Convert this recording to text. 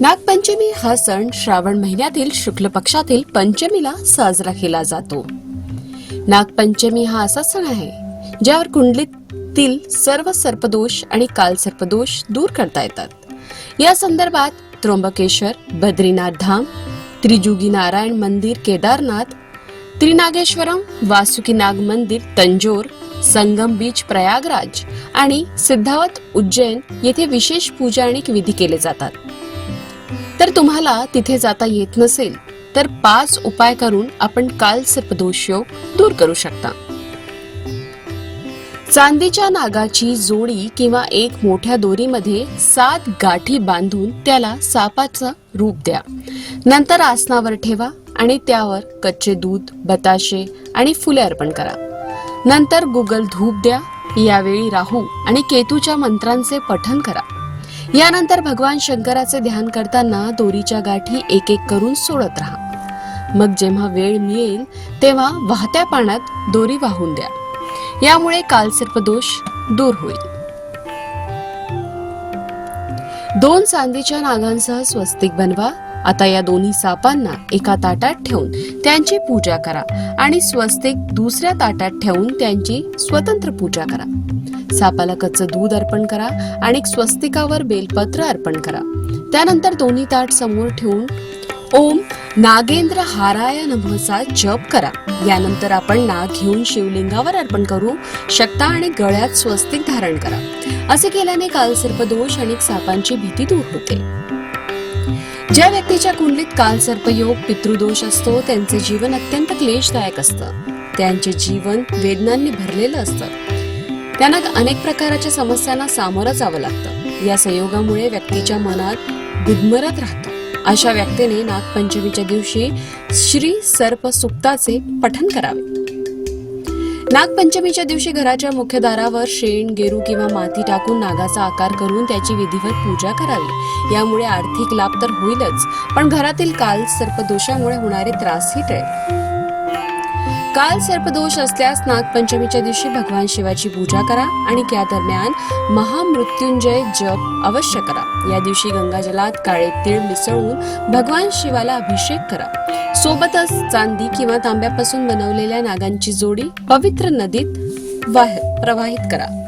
नागपंचमी हा सण श्रावण महिन्यातील शुक्ल पक्षातील पंचमीला साजरा केला जातो. नागपंचमी हा असा सण आहे ज्यावर कुंडलीतील सर्व सर्पदोष आणि काल सर्पदोष दूर करता येतात. या संदर्भात त्र्यंबकेश्वर बद्रीनाथ धाम त्रिजुगी नारायण मंदिर केदारनाथ त्रिनागेश्वरम वासुकीनाग मंदिर तंजोर संगम बीच प्रयागराज आणि सिद्धावत उज्जैन येथे विशेष पूजा आणि विधी केले जातात. तर तुम्हाला तिथे जाता येत नसेल तर पाच उपाय करून आपण काल सर्पदोष योग दूर करू शकता. चांदीच्या नागाची जोडी किंवा एक मोठ्या दोरीमध्ये सात गाठी बांधून त्याला सापाचं रूप द्या. नंतर आसनावर ठेवा आणि त्यावर कच्चे दूध बताशे आणि फुले अर्पण करा. नंतर गुगल धूप द्या. यावेळी राहू आणि केतूच्या मंत्रांचे पठन करा. यानंतर भगवान शंकराचे ध्यान करताना दोरीच्या गाठी एक एक करून सोडत राहा. मग जेव्हा वेळ मिळेल तेव्हा वाहत्या पाण्यात दोरी वाहून द्या. यामुळे कालसर्पदोष दूर होईल. दोन चांदीच्या नागांसह स्वस्तिक बनवा. आता या दोन्ही सापांना एका ताटात ठेवून त्यांची पूजा करा आणि स्वस्तिक दुसऱ्या ताटात ठेवून त्यांची स्वतंत्र पूजा करा. सापाला कच्चं दूध अर्पण करा आणि स्वस्तिकावर बेलपत्र अर्पण करा. त्यानंतर दोन्ही ताट समोर ठेवून ओम नागेंद्र हाराय नमसा जप करा. यानंतर आपण नाग घेऊन शिवलिंगावर अर्पण करू शकता आणि गळ्यात स्वस्तिक धारण करा. असे केल्याने कालसर्पदोष आणि सापांची भीती दूर होते. ज्या व्यक्तीच्या कुंडलीत कालसर्पयोग पितृदोष असतो त्यांचे जीवन अत्यंत क्लेशदायक असतं. त्यांचे जीवन वेदनांनी भरलेलं असतं. त्यांना अनेक प्रकारच्या समस्यांना सामोरं जावं लागतं. या संयोगामुळे व्यक्तीच्या मनात गुदमरत राहतं. अशा व्यक्तीने नागपंचमीच्या दिवशी श्री सर्प सुक्ताचे पठन करावे. नागपंचमीच्या दिवशी घराच्या मुख्य दारावर शेण गेरू किंवा माती टाकून नागाचा आकार करून त्याची विधिवत पूजा करावी. यामुळे आर्थिक लाभ तर होईलच पण घरातील काल सर्पदोषामुळे होणारे त्रासही टळेल. काल सर्पदोष असल्यास नागपंचमीच्या दिवशी भगवान शिवाची पूजा करा आणि त्या दरम्यान महामृत्युंजय जप अवश्य करा. या दिवशी गंगाजलात काळे तीळ मिसळून भगवान शिवाला अभिषेक करा. सोबतच चांदी किंवा तांब्यापासून बनवलेल्या नागांची जोडी पवित्र नदीत वाह प्रवाहित करा.